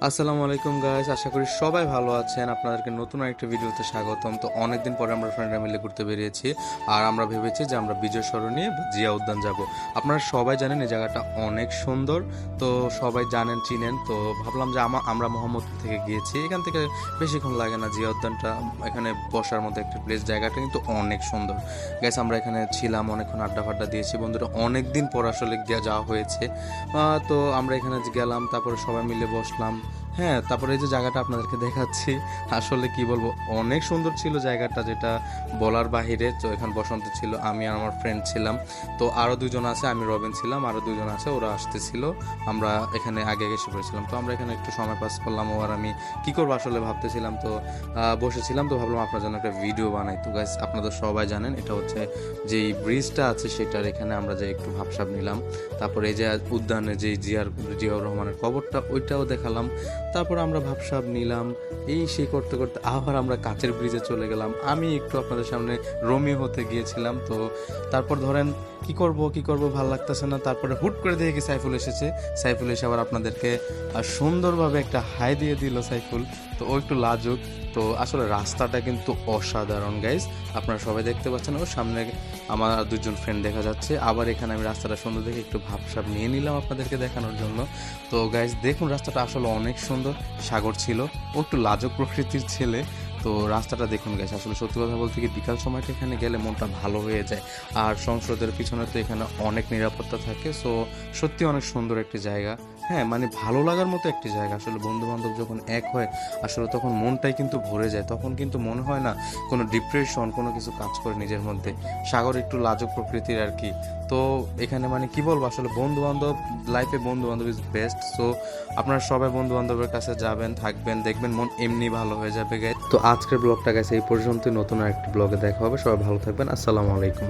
আসসালামু আলাইকুম গাইস আশা করি সবাই ভালো আছেন। আপনাদেরকে নতুন একটা ভিডিওতে স্বাগতম। তো অনেকদিন পরে আমরা ফ্রেন্ডরা মিলে ঘুরতে বেরিয়েছি। আর আমরা ভেবেছি যে আমরা বিজয় সরণি জিয়া উদ্যান যাব। আপনারা সবাই জানেন এই জায়গাটা অনেক সুন্দর। তো সবাই জানেন, চিনেন। তো ভাবলাম যে আমা- আমরা মোহাম্মদপুর থেকে গিয়েছি। এখান থেকে বেশিক্ষণ লাগে না জিয়া উদ্যানটা। এখানে বসার মতো একটা প্লেস জায়গাটা কিন্তু অনেক সুন্দর। গাইস আমরা এখানে ছিলাম, অনেকক্ষণ আড্ডা ফাড্ডা দিয়েছি। বন্ধুরা অনেক দিন পর আসলে গিয়ে যাওয়া হয়েছে। তো আমরা এখানে গেলাম, তারপরে সবাই মিলে বসলাম। হ্যাঁ তারপরে এই যে জায়গাটা আপনাদেরকে দেখাচ্ছি, আসলে কি বলব, অনেক সুন্দর ছিল জায়গাটা যেটা বলার বাহিরে। তো এখানে বসন্ত ছিল, আমি আর আমার ফ্রেন্ড ছিলাম। তো আরও দুজন আছে, আমি রবিন ছিলাম আরও দুজন আছে, ওরা আসতেছিল। আমরা এখানে আগে এসে পড়েছিলাম। তো আমরা এখানে একটু সময় পাস করলাম, ও আর আমি কি করব আসলে ভাবতেছিলাম। তো বসেছিলাম, তো ভাবলাম আপনার জন্য একটা ভিডিও বানাই। তো গাইস আপনাদের সবাই জানেন, এটা হচ্ছে যে ব্রিজটা আছে, সেটার এখানে আমরা যে একটু ভাবসাব নিলাম। তারপরে এই যে উদ্যানে যে জিয়ার, জিয়াউর রহমানের কবরটা, ওইটাও দেখালাম। তারপর আমরা ভাবসাব নিলাম, এই সে করতে করতে আবার আমরা কাচের ব্রিজে চলে গেলাম। আমি একটু আপনাদের সামনে রোমি হতে গিয়েছিলাম, তো তারপর ধরেন কি করব কি করব ভালো লাগতেছে না। তারপরে হুট করে দেখি সাইফুল এসেছে। সাইফুল এসে আবার আপনাদেরকে সুন্দরভাবে একটা হাই দিয়ে দিল সাইফুল, তো ও একটু লাজুক। তো আসলে রাস্তাটা কিন্তু অসাধারণ গাইজ আপনারা সবাই দেখতে পাচ্ছেন ও সামনে আমার দুজন ফ্রেন্ড দেখা যাচ্ছে। আবার এখানে আমি রাস্তাটা সুন্দর দেখে একটু ভাবসাব নিয়ে নিলাম আপনাদেরকে দেখানোর জন্য। তো গাইজ দেখুন রাস্তাটা আসলে অনেক সুন্দর। সাগর ছিল। ও একটু লাজক প্রকৃতির ছেলে। তো, রাস্তাটা দেখুন গেছে আসলে সত্যি কথা বলতে কি বিকাল সময়টা এখানে গেলে মনটা ভালো হয়ে যায়। আর সংসদের পিছনে তো এখানে অনেক নিরাপত্তা থাকে। সো সত্যি অনেক সুন্দর একটি জায়গা। হ্যাঁ মানে ভালো লাগার মতো একটি জায়গা। আসলে বন্ধু বান্ধব যখন এক হয়, আসলে তখন মনটাই কিন্তু ভরে যায়। তখন কিন্তু মনে হয় না, কোনো ডিপ্রেশন কোনো কিছু কাজ করে নিজের মধ্যে। সাগর একটু লাজক প্রকৃতির আর কি। তো এখানে মানে কি বলব, আসলে বন্ধু বান্ধব লাইফে বন্ধু বান্ধব ইজ বেস্ট সো আপনারা সবাই বন্ধু বান্ধবের কাছে যাবেন, থাকবেন, দেখবেন, মন এমনি ভালো হয়ে যাবে গাইজ তো আজকের ব্লগটা গেছে এই পর্যন্তই। নতুন আরেকটি ব্লগে দেখা হবে। সবাই ভালো থাকবেন। আসসালামু আলাইকুম।